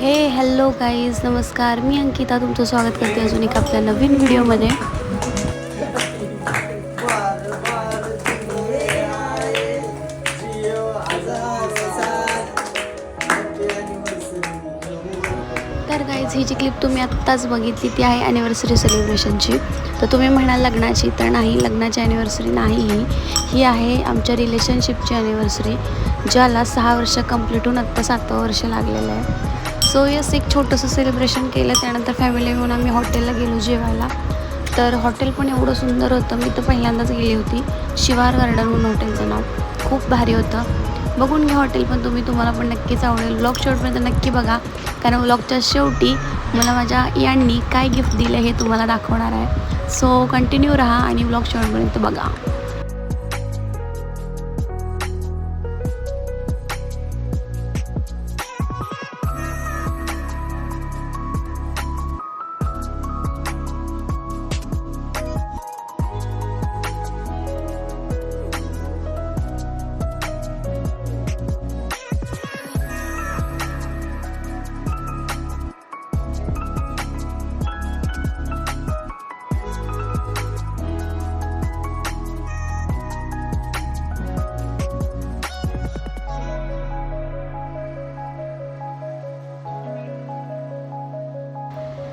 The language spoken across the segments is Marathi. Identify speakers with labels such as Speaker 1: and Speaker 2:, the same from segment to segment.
Speaker 1: हे हॅलो गाईज नमस्कार. मी अंकिता तुमचं स्वागत करते अजून एक आपल्या नवीन व्हिडिओमध्ये. तर गाईज ही जी क्लिप तुम्ही आत्ताच बघितली ती आहे ॲनिव्हर्सरी सेलिब्रेशनची तर तुम्ही म्हणाल लग्नाची तर नाही लग्नाची ॲनिव्हर्सरी नाही ही. ही आहे आमच्या रिलेशनशिपची ॲनिव्हर्सरी ज्याला सहा वर्ष कंप्लीट होऊन आत्ता सातवं वर्ष लागलेलं आहे. सो यस एक छोटंसं सेलिब्रेशन केलं. त्यानंतर फॅमिली घेऊन आम्ही हॉटेलला गेलो जेवायला. तर हॉटेल पण एवढं सुंदर होतं. मी तर पहिल्यांदाच गेली होती. शिवार गार्डन म्हणून हॉटेलचं नाव. खूप भारी होतं. बघून घ्या हॉटेल पण तुम्ही. तुम्हाला पण नक्कीच आवडेल. ब्लॉग शेवटपर्यंत नक्की बघा. कारण ब्लॉगच्या शेवटी मला माझ्या यांनी काय गिफ्ट दिलं हे तुम्हाला दाखवणार आहे. सो कंटिन्यू राहा आणि ब्लॉग शेवटपर्यंत बघा.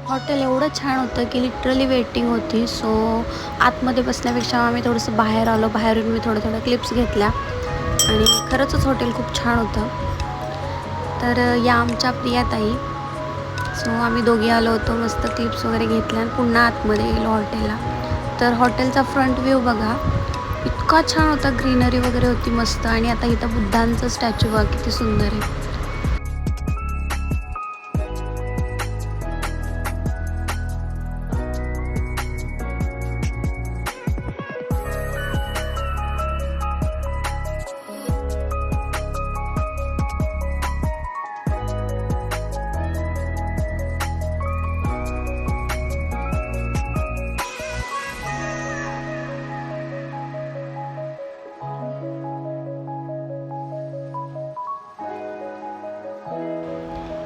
Speaker 1: हॉटेल एवढं छान होतं की लिटरली वेटिंग होती. सो आतमध्ये बसण्यापेक्षा आम्ही थोडंसं बाहेर आलो. बाहेरून मी थोड्या थोड्या क्लिप्स घेतल्या. आणि खरंचच हॉटेल खूप छान होतं. तर या आमच्या प्रियाताई. सो आम्ही दोघी आलो होतो मस्त क्लिप्स वगैरे घेतल्या आणि पुन्हा आतमध्ये गेलो हॉटेलला तर हॉटेलचा फ्रंट व्ह्यू बघा. इतका छान होता. ग्रीनरी वगैरे होती मस्त. आणि आता इथं बुद्धांचं स्टॅच्यू बघा किती सुंदर आहे.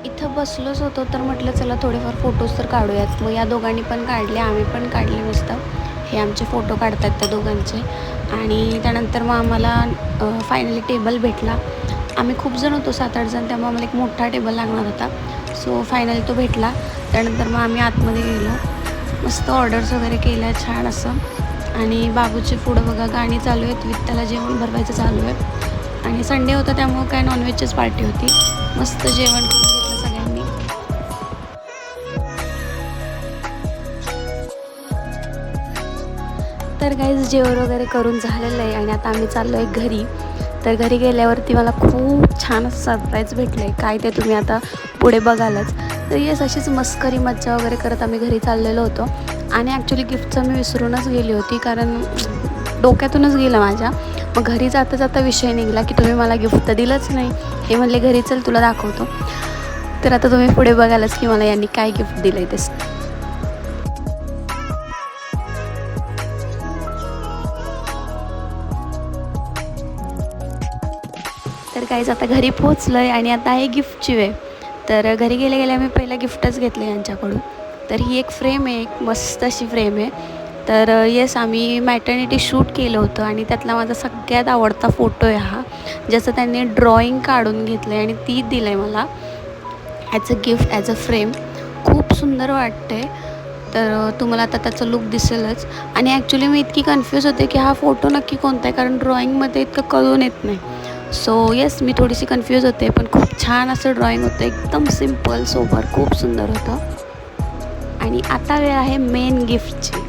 Speaker 1: इथं बसलोच होतो तर म्हटलं चला थोडेफार फोटोज तर काढूयात. मग या दोघांनी पण काढले आम्ही पण काढले मस्त. हे आमचे फोटो काढतात त्या दोघांचे. आणि त्यानंतर मग आम्हाला फायनली टेबल भेटला. आम्ही खूप जण होतो सात आठ जण त्यामुळे आम्हाला एक मोठा टेबल लागणार होता. सो फायनली तो भेटला. त्यानंतर मग आम्ही आतमध्ये गेलो. मस्त ऑर्डर्स वगैरे केल्या छान असं. आणि बाबूचे पुढं बघा गाणी चालू आहेत. विथ त्याला जेवण भरवायचं चालू आहे. आणि संडे होता त्यामुळं काय नॉनव्हेजचीच पार्टी होती. मस्त जेवण. तर काहीच जेवण वगैरे करून झालेलं आहे आणि आता आम्ही चाललो आहे घरी. तर घरी गेल्यावरती मला खूप छान सरप्राईज भेटलं आहे काय ते तुम्ही आता पुढे बघालच. तर येस अशीच मस्करी मज्जा वगैरे करत आम्ही घरी चाललेलो होतो. आणि ॲक्च्युली गिफ्टचं मी विसरूनच गेली होती कारण डोक्यातूनच गेलं माझ्या. मग घरी जाता जाता विषय निघाला की तुम्ही मला गिफ्ट तर दिलंच नाही. हे म्हणले घरी चल तुला दाखवतो. तर आता तुम्ही पुढे बघालच की मला यांनी काय गिफ्ट दिलं आहे ते. तर काहीच आता घरी पोचलं आहे आणि आता आहे गिफ्टची वेळ. तर घरी गेले गेले मी पहिलं गिफ्टच घेतलं यांच्याकडून. तर ही एक फ्रेम आहे एक मस्त अशी फ्रेम आहे. तर येस आम्ही मॅटर्निटी शूट केलं होतं आणि त्यातला माझा सगळ्यात आवडता फोटो आहे हा ज्याचं त्यांनी ड्रॉइंग काढून घेतलं आहे आणि ती दिलं आहे मला. As a gift as a frame खूप सुंदर वाटते तर तुम्हाला आता त्याचं लुक दिसेलच. आणि ॲक्च्युली मी इतकी कन्फ्यूज होते की हा फोटो नक्की कोणता आहे? कारण ड्रॉइंगमध्ये इतकं कळून येत नाही. सो येस मी थोडीशी कन्फ्यूज होते पण खूप छान असं ड्रॉइंग होतं. एकदम सिंपल सोबर खूप सुंदर होतं. आणि आता वेळ आहे मेन गिफ्टची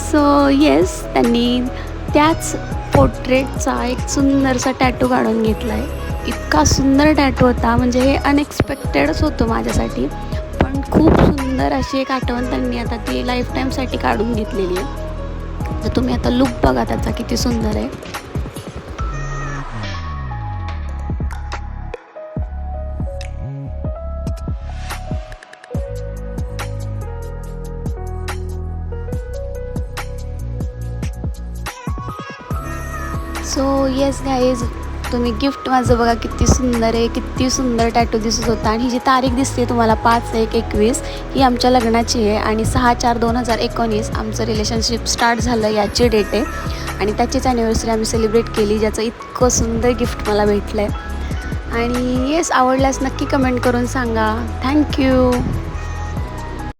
Speaker 1: सो येस त्यांनी त्याच पोर्ट्रेटचा एक सुंदरसा टॅटू काढून घेतला आहे इतका सुंदर टॅटू होता म्हणजे हे अनएक्सपेक्टेडच होतं माझ्यासाठी. पण खूप सुंदर अशी एक आठवण त्यांनी आता ती लाईफ टाईमसाठी काढून घेतलेली आहे. तर तुम्ही आता लुक बघा त्याचा किती सुंदर आहे. सो येस गाईज तुम्ही गिफ्ट माझं बघा किती सुंदर आहे किती सुंदर टॅटू दिसत होता. आणि ही जी तारीख दिसते तुम्हाला पाच एक एकवीस ही आमच्या लग्नाची आहे. आणि सहा चार दोन हजार एकोणीस आमचं रिलेशनशिप स्टार्ट झालं याची डेट आहे. आणि त्याचीच ॲनिव्हर्सरी आम्ही सेलिब्रेट केली ज्याचं इतकं सुंदर गिफ्ट मला भेटलं आहे आणि येस आवडल्यास नक्की कमेंट करून सांगा. थँक्यू